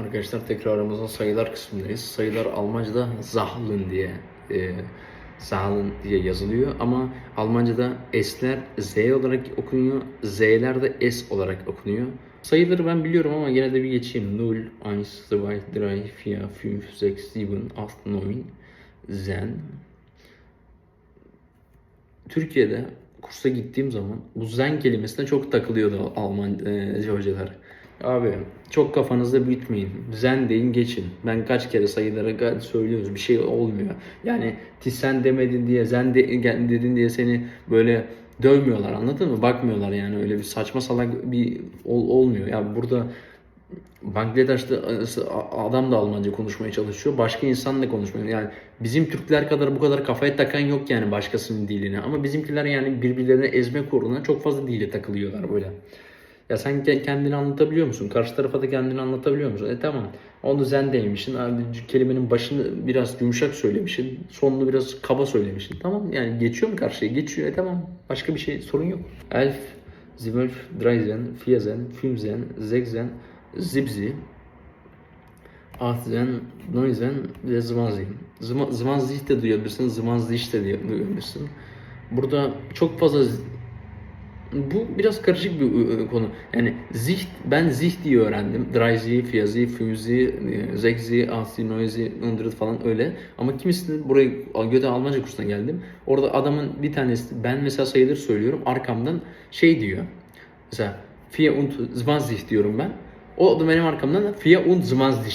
Arkadaşlar tekrarımızın sayılar kısmındayız. Sayılar Almanca'da Zahlen diye e, Zahlen diye yazılıyor ama Almanca'da S'ler Z olarak okunuyor, Z'ler de S olarak okunuyor. Sayıları ben biliyorum ama yine de bir geçeyim. 0, 1, 2, 3, 4, 5, 6, 7, 8, 9, Zen. Türkiye'de kursa gittiğim zaman bu zen kelimesine çok takılıyordu Alman e, hocalar. Abi çok kafanızda büyütmeyin. Zen deyin geçin. Ben kaç kere sayılara söylüyoruz. Bir şey olmuyor. Yani sen demedin diye zen de- dedin diye seni böyle dövmüyorlar anladın mı? Bakmıyorlar yani öyle bir saçma salak bir ol- olmuyor. Ya burada Bangladeş'te adam da Almanca konuşmaya çalışıyor. Başka insan da konuşmuyor. Yani bizim Türkler kadar bu kadar kafaya takan yok yani başkasının diline. Ama bizimkiler yani birbirlerine ezmek uğruna çok fazla dile takılıyorlar böyle. Ya sen ke- kendini anlatabiliyor musun? Karşı tarafa da kendini anlatabiliyor musun? E tamam. Onu zen demişsin. Kelimenin başını biraz yumuşak söylemişsin. Sonunu biraz kaba söylemişsin. Tamam yani geçiyor mu karşıya? Geçiyor. E tamam. Başka bir şey sorun yok. Elf, zwölf, dreizehn, vierzehn, fünfzehn, sechzehn, siebzehn, achtzehn, neunzehn ve zwanzig. Zma- Zwanzig de duyabilirsin. Zwanzig de duyabilirsin. Burada çok fazla bu biraz karışık bir e, konu. Yani ziht, ben ziht diye öğrendim. Dreizi, Fiyazi, Fünzi, Zekzi, Asi, Noizi, Undrit falan öyle. Ama kimisini buraya Göte Almanca kursuna geldim. Orada adamın bir tanesi, ben mesela sayıları söylüyorum. Arkamdan şey diyor. Mesela Fia und Zwanzig diyorum ben. O da benim arkamdan Fia und Zwanzig.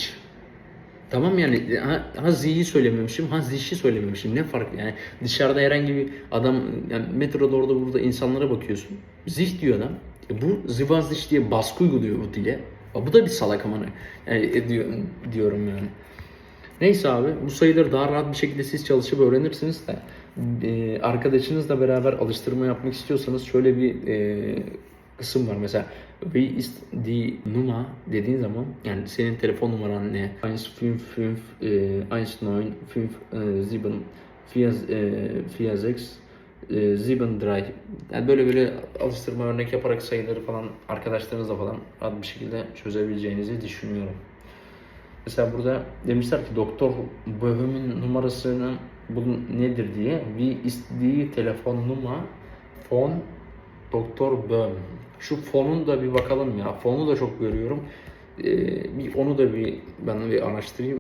Tamam yani ha, ha zi'yi söylememişim, ha zişi söylememişim. Ne fark yani dışarıda herhangi bir adam yani metroda orada burada insanlara bakıyorsun. Zih diyor adam. E bu zivazdiş diye baskı uyguluyor bu dile. Ya bu da bir salak amanı. Yani e, diyor, diyorum yani. Neyse abi bu sayıları daha rahat bir şekilde siz çalışıp öğrenirsiniz de e, arkadaşınızla beraber alıştırma yapmak istiyorsanız şöyle bir e, kısım var mesela Wie ist die Nummer dediğin zaman yani senin telefon numaran ne? 155 e, 1957 46 e, 73 yani böyle böyle alıştırma örnek yaparak sayıları falan arkadaşlarınızla falan rahat bir şekilde çözebileceğinizi düşünüyorum. Mesela burada demişler ki doktor Böhüm'ün numarasını bu nedir diye. Wie ist die Telefonnummer von Doktor Böhm. Şu fonun da bir bakalım ya. Fonu da çok görüyorum. Ee, bir onu da bir ben bir araştırayım.